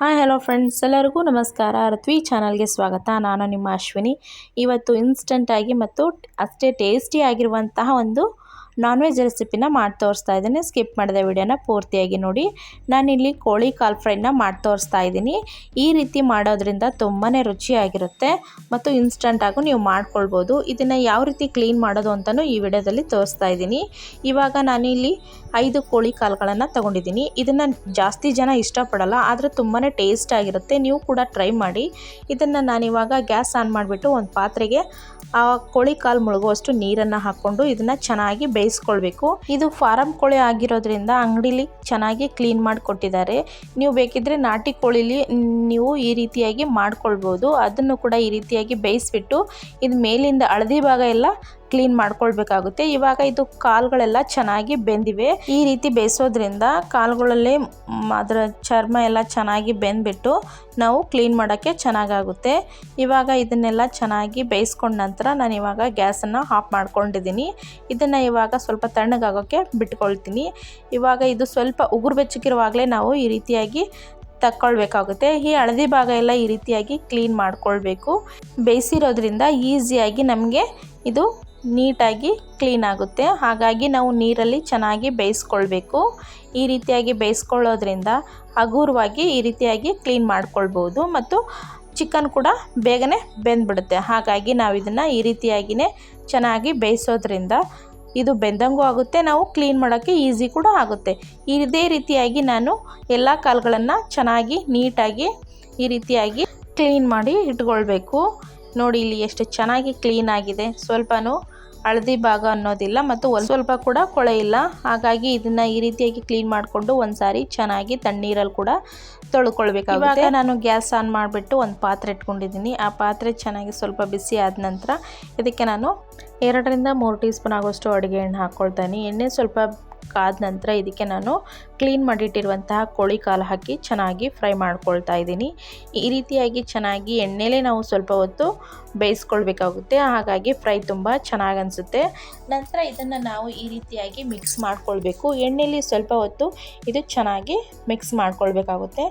Hi hello friends ಎಲ್ಲರಿಗೂ ನಮಸ್ಕಾರ. ಋತ್ವಿ ಚಾನಲ್ಗೆ ಸ್ವಾಗತ. ನಾನು ನಿಮ್ಮ ಅಶ್ವಿನಿ. ಇವತ್ತು ಇನ್ಸ್ಟಂಟಾಗಿ ಮತ್ತು ಅಷ್ಟೇ ಟೇಸ್ಟಿ ಆಗಿರುವಂತಹ ಒಂದು ನಾನ್ ವೆಜ್ ರೆಸಿಪಿನ ಮಾಡಿ ತೋರಿಸ್ತಾ ಇದ್ದೀನಿ. ಸ್ಕಿಪ್ ಮಾಡಿದೆ ವಿಡಿಯೋನ ಪೂರ್ತಿಯಾಗಿ ನೋಡಿ. ನಾನಿಲ್ಲಿ ಕೋಳಿ ಕಾಲ್ ಫ್ರೈನ ಮಾಡಿ ತೋರಿಸ್ತಾ ಇದ್ದೀನಿ. ಈ ರೀತಿ ಮಾಡೋದ್ರಿಂದ ತುಂಬಾ ರುಚಿಯಾಗಿರುತ್ತೆ ಮತ್ತು ಇನ್ಸ್ಟಂಟಾಗೂ ನೀವು ಮಾಡ್ಕೊಳ್ಬೋದು. ಇದನ್ನು ಯಾವ ರೀತಿ ಕ್ಲೀನ್ ಮಾಡೋದು ಅಂತಲೂ ಈ ವಿಡಿಯೋದಲ್ಲಿ ತೋರಿಸ್ತಾ ಇದ್ದೀನಿ. ಇವಾಗ ನಾನಿಲ್ಲಿ ಐದು ಕೋಳಿ ಕಾಲುಗಳನ್ನು ತಗೊಂಡಿದ್ದೀನಿ. ಇದನ್ನು ಜಾಸ್ತಿ ಜನ ಇಷ್ಟಪಡಲ್ಲ, ಆದರೆ ತುಂಬಾ ಟೇಸ್ಟ್ ಆಗಿರುತ್ತೆ. ನೀವು ಕೂಡ ಟ್ರೈ ಮಾಡಿ. ಇದನ್ನು ನಾನಿವಾಗ ಗ್ಯಾಸ್ ಆನ್ ಮಾಡಿಬಿಟ್ಟು ಒಂದು ಪಾತ್ರೆಗೆ ಆ ಕೋಳಿ ಕಾಲು ಮುಳುಗುವಷ್ಟು ನೀರನ್ನು ಹಾಕ್ಕೊಂಡು ಇದನ್ನು ಚೆನ್ನಾಗಿ ಬೇಯಿಸ್ಕೊಳ್ಬೇಕು. ಇದು ಫಾರಂ ಕೋಳಿ ಆಗಿರೋದ್ರಿಂದ ಅಂಗಡಿಲಿ ಚೆನ್ನಾಗಿ ಕ್ಲೀನ್ ಮಾಡಿ ಕೊಟ್ಟಿದ್ದಾರೆ ನೀವು ಬೇಕಿದ್ರೆ ನಾಟಿ ಕೋಳಿಲಿ ನೀವು ಈ ರೀತಿಯಾಗಿ ಮಾಡ್ಕೊಳ್ಬೋದು. ಅದನ್ನು ಕೂಡ ಈ ರೀತಿಯಾಗಿ ಬೇಯಿಸ್ಬಿಟ್ಟು ಇದು ಮೇಲಿಂದ ಹಳದಿ ಭಾಗ ಎಲ್ಲ ಕ್ಲೀನ್ ಮಾಡ್ಕೊಳ್ಬೇಕಾಗುತ್ತೆ. ಇವಾಗ ಇದು ಕಾಲುಗಳೆಲ್ಲ ಚೆನ್ನಾಗಿ ಬೆಂದಿವೆ. ಈ ರೀತಿ ಬೇಯಿಸೋದ್ರಿಂದ ಕಾಲುಗಳಲ್ಲಿ ಅದರ ಚರ್ಮ ಎಲ್ಲ ಚೆನ್ನಾಗಿ ಬೆಂದ್ಬಿಟ್ಟು ನಾವು ಕ್ಲೀನ್ ಮಾಡೋಕ್ಕೆ ಚೆನ್ನಾಗಾಗುತ್ತೆ. ಇವಾಗ ಇದನ್ನೆಲ್ಲ ಚೆನ್ನಾಗಿ ಬೇಯಿಸ್ಕೊಂಡ ನಂತರ ನಾನು ಇವಾಗ ಗ್ಯಾಸನ್ನು ಆಫ್ ಮಾಡ್ಕೊಂಡಿದ್ದೀನಿ. ಇದನ್ನು ಇವಾಗ ಸ್ವಲ್ಪ ತಣ್ಣಗಾಗೋಕ್ಕೆ ಬಿಟ್ಕೊಳ್ತೀನಿ. ಇವಾಗ ಇದು ಸ್ವಲ್ಪ ಉಗುರು ಬೆಚ್ಚಗಿರುವಾಗಲೇ ನಾವು ಈ ರೀತಿಯಾಗಿ ತಕ್ಕೊಳ್ಬೇಕಾಗುತ್ತೆ. ಈ ಹಳದಿ ಭಾಗ ಎಲ್ಲ ಈ ರೀತಿಯಾಗಿ ಕ್ಲೀನ್ ಮಾಡ್ಕೊಳ್ಬೇಕು. ಬೇಯಿಸಿರೋದ್ರಿಂದ ಈಸಿಯಾಗಿ ನಮಗೆ ಇದು ನೀಟಾಗಿ ಕ್ಲೀನ್ ಆಗುತ್ತೆ. ಹಾಗಾಗಿ ನಾವು ನೀರಲ್ಲಿ ಚೆನ್ನಾಗಿ ಬೇಯಿಸ್ಕೊಳ್ಬೇಕು. ಈ ರೀತಿಯಾಗಿ ಬೇಯಿಸ್ಕೊಳ್ಳೋದ್ರಿಂದ ಹಗುರವಾಗಿ ಈ ರೀತಿಯಾಗಿ ಕ್ಲೀನ್ ಮಾಡ್ಕೊಳ್ಬೋದು ಮತ್ತು ಚಿಕನ್ ಕೂಡ ಬೇಗನೆ ಬೆಂದ್ಬಿಡುತ್ತೆ. ಹಾಗಾಗಿ ನಾವು ಇದನ್ನು ಈ ರೀತಿಯಾಗಿಯೇ ಚೆನ್ನಾಗಿ ಬೇಯಿಸೋದ್ರಿಂದ ಇದು ಬೆಂದಂಗೂ ಆಗುತ್ತೆ, ನಾವು ಕ್ಲೀನ್ ಮಾಡೋಕ್ಕೆ ಈಸಿ ಕೂಡ ಆಗುತ್ತೆ. ಇದೇ ರೀತಿಯಾಗಿ ನಾನು ಎಲ್ಲ ಕಾಲುಗಳನ್ನು ಚೆನ್ನಾಗಿ ನೀಟಾಗಿ ಈ ರೀತಿಯಾಗಿ ಕ್ಲೀನ್ ಮಾಡಿ ಇಟ್ಕೊಳ್ಬೇಕು. ನೋಡಿ ಇಲ್ಲಿ ಎಷ್ಟು ಚೆನ್ನಾಗಿ ಕ್ಲೀನ್ ಆಗಿದೆ. ಸ್ವಲ್ಪನೂ ಹಳದಿ ಭಾಗ ಅನ್ನೋದಿಲ್ಲ ಮತ್ತು ಒಂದು ಸ್ವಲ್ಪ ಕೂಡ ಕೊಳೆ ಇಲ್ಲ. ಹಾಗಾಗಿ ಇದನ್ನ ಈ ರೀತಿಯಾಗಿ ಕ್ಲೀನ್ ಮಾಡಿಕೊಂಡು ಒಂದ್ಸಾರಿ ಚೆನ್ನಾಗಿ ತಣ್ಣೀರಲ್ಲಿ ಕೂಡ ತೊಳ್ಕೊಳ್ಬೇಕಾಗುತ್ತೆ. ನಾನು ಗ್ಯಾಸ್ ಆನ್ ಮಾಡಿಬಿಟ್ಟು ಒಂದು ಪಾತ್ರೆ ಇಟ್ಕೊಂಡಿದ್ದೀನಿ. ಆ ಪಾತ್ರೆ ಚೆನ್ನಾಗಿ ಸ್ವಲ್ಪ ಬಿಸಿ ಆದ ನಂತರ ಇದಕ್ಕೆ ನಾನು ಎರಡರಿಂದ ಮೂರು ಟೀ ಸ್ಪೂನ್ ಆಗೋಷ್ಟು ಅಡುಗೆ ಎಣ್ಣೆ ಹಾಕ್ಕೊಳ್ತೀನಿ ಎಣ್ಣೆ ಸ್ವಲ್ಪ ಕಾದ ನಂತರ ಇದಕ್ಕೆ ನಾನು ಕ್ಲೀನ್ ಮಾಡಿಟ್ಟಿರುವಂತಹ ಕೋಳಿ ಕಾಲು ಹಾಕಿ ಚೆನ್ನಾಗಿ ಫ್ರೈ ಮಾಡ್ಕೊಳ್ತಾ ಇದ್ದೀನಿ. ಈ ರೀತಿಯಾಗಿ ಚೆನ್ನಾಗಿ ಎಣ್ಣೆಲೇ ನಾವು ಸ್ವಲ್ಪ ಹೊತ್ತು ಬೇಯಿಸ್ಕೊಳ್ಬೇಕಾಗುತ್ತೆ. ಹಾಗಾಗಿ ಫ್ರೈ ತುಂಬ ಚೆನ್ನಾಗಿ ಅನಿಸುತ್ತೆ. ನಂತರ ಇದನ್ನು ನಾವು ಈ ರೀತಿಯಾಗಿ ಮಿಕ್ಸ್ ಮಾಡ್ಕೊಳ್ಬೇಕು. ಎಣ್ಣೆಲಿ ಸ್ವಲ್ಪ ಹೊತ್ತು ಇದು ಚೆನ್ನಾಗಿ ಮಿಕ್ಸ್ ಮಾಡ್ಕೊಳ್ಬೇಕಾಗುತ್ತೆ.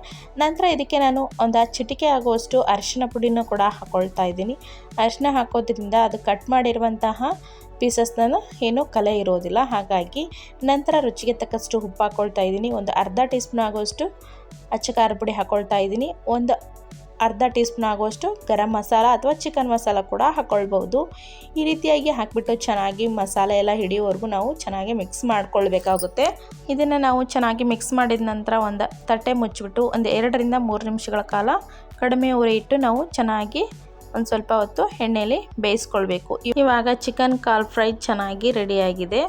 ನಂತರ ಇದಕ್ಕೆ ನಾನು ಒಂದು ಚಿಟಿಕೆ ಆಗುವಷ್ಟು ಅರಿಶಿನ ಪುಡಿನೂ ಕೂಡ ಹಾಕ್ಕೊಳ್ತಾ ಇದ್ದೀನಿ. ಅರಿಶಿನ ಹಾಕೋದ್ರಿಂದ ಅದು ಕಟ್ ಮಾಡಿರುವಂತಹ ಪೀಸಸ್ನ ಏನೂ ಕಲೆ ಇರೋದಿಲ್ಲ. ಹಾಗಾಗಿ ನಂತರ ರುಚಿಗೆ ತಕ್ಕಷ್ಟು ಉಪ್ಪು ಹಾಕ್ಕೊಳ್ತಾ ಇದ್ದೀನಿ. ಒಂದು ಅರ್ಧ ಟೀ ಸ್ಪೂನ್ ಆಗುವಷ್ಟು ಅಚ್ಚ ಖಾರ ಪುಡಿ ಹಾಕ್ಕೊಳ್ತಾ ಇದ್ದೀನಿ. ಒಂದು ಅರ್ಧ ಟೀ ಸ್ಪೂನ್ ಆಗುವಷ್ಟು ಗರಂ ಮಸಾಲ ಅಥವಾ ಚಿಕನ್ ಮಸಾಲ ಕೂಡ ಹಾಕ್ಕೊಳ್ಬೋದು ಈ ರೀತಿಯಾಗಿ ಹಾಕಿಬಿಟ್ಟು ಚೆನ್ನಾಗಿ ಮಸಾಲೆ ಎಲ್ಲ ಹಿಡಿಯೋವರೆಗೂ ನಾವು ಚೆನ್ನಾಗಿ ಮಿಕ್ಸ್ ಮಾಡ್ಕೊಳ್ಬೇಕಾಗುತ್ತೆ. ಇದನ್ನು ನಾವು ಚೆನ್ನಾಗಿ ಮಿಕ್ಸ್ ಮಾಡಿದ ನಂತರ ಒಂದು ತಟ್ಟೆ ಮುಚ್ಚಿಬಿಟ್ಟು ಒಂದು ಎರಡರಿಂದ ಮೂರು ನಿಮಿಷಗಳ ಕಾಲ ಕಡಿಮೆ ಉರಿ ಇಟ್ಟು ನಾವು ಚೆನ್ನಾಗಿ ಒಂದು ಸ್ವಲ್ಪ ಹೊತ್ತು ಎಣ್ಣೆಯಲ್ಲಿ ಬೇಯಿಸ್ಕೊಳ್ಬೇಕು. ಇವಾಗ ಚಿಕನ್ ಕಾಲ್ ಫ್ರೈ ಚೆನ್ನಾಗಿ ರೆಡಿಯಾಗಿದೆ.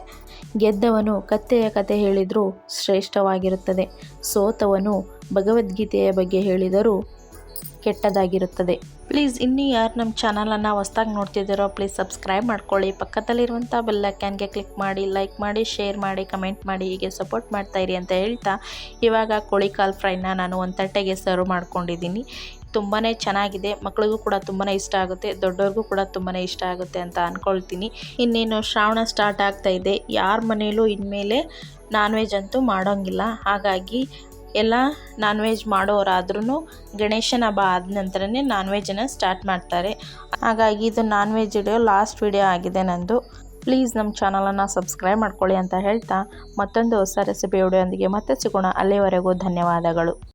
ಗೆದ್ದವನು ಕತ್ತೆಯ ಕತೆ ಹೇಳಿದರೂ ಶ್ರೇಷ್ಠವಾಗಿರುತ್ತದೆ. ಸೋತವನು ಭಗವದ್ಗೀತೆಯ ಬಗ್ಗೆ ಹೇಳಿದರೂ ಕೆಟ್ಟದಾಗಿರುತ್ತದೆ. ಪ್ಲೀಸ್, ಇನ್ನೂ ಯಾರು ನಮ್ಮ ಚಾನಲನ್ನು ಹೊಸ್ದಾಗಿ ನೋಡ್ತಿದ್ದೀರೋ ಪ್ಲೀಸ್ ಸಬ್ಸ್ಕ್ರೈಬ್ ಮಾಡ್ಕೊಳ್ಳಿ. ಪಕ್ಕದಲ್ಲಿರುವಂಥ ಬೆಲ್ಲೈಕನ್ಗೆ ಕ್ಲಿಕ್ ಮಾಡಿ, ಲೈಕ್ ಮಾಡಿ, ಶೇರ್ ಮಾಡಿ, ಕಮೆಂಟ್ ಮಾಡಿ, ಹೀಗೆ ಸಪೋರ್ಟ್ ಮಾಡ್ತಾಯಿರಿ ಅಂತ ಹೇಳ್ತಾ ಇವಾಗ ಕೋಳಿ ಕಾಲ್ ಫ್ರೈನ ನಾನು ಒಂದು ತಟ್ಟೆಗೆ ಸರ್ವ್ ಮಾಡ್ಕೊಂಡಿದ್ದೀನಿ. ತುಂಬಾ ಚೆನ್ನಾಗಿದೆ. ಮಕ್ಕಳಿಗೂ ಕೂಡ ತುಂಬಾ ಇಷ್ಟ ಆಗುತ್ತೆ. ದೊಡ್ಡವ್ರಿಗೂ ಕೂಡ ತುಂಬಾ ಇಷ್ಟ ಆಗುತ್ತೆ ಅಂತ ಅಂದ್ಕೊಳ್ತೀನಿ ಇನ್ನೇನು ಶ್ರಾವಣ ಸ್ಟಾರ್ಟ್ ಆಗ್ತಾ ಇದೆ. ಯಾರ ಮನೆಯಲ್ಲೂ ಇನ್ಮೇಲೆ ನಾನ್ ವೆಜ್ ಅಂತೂ ಮಾಡೋಂಗಿಲ್ಲ. ಹಾಗಾಗಿ ಎಲ್ಲ ನಾನ್ ವೆಜ್ ಮಾಡೋರಾದ್ರೂ ಗಣೇಶನ ಹಬ್ಬ ಆದ ನಂತರನೇ ನಾನ್ ವೆಜ್ಜನ್ನು ಸ್ಟಾರ್ಟ್ ಮಾಡ್ತಾರೆ. ಹಾಗಾಗಿ ಇದು non veg video last video ಆಗಿದೆ ನಂದು. ಪ್ಲೀಸ್ ನಮ್ಮ ಚಾನಲನ್ನು ಸಬ್ಸ್ಕ್ರೈಬ್ ಮಾಡ್ಕೊಳ್ಳಿ ಅಂತ ಹೇಳ್ತಾ ಮತ್ತೊಂದು ಹೊಸ ರೆಸಿಪಿ ವಿಡಿಯೋಂದಿಗೆ ಮತ್ತೆ ಸಿಗೋಣ. ಅಲ್ಲಿವರೆಗೂ ಧನ್ಯವಾದಗಳು.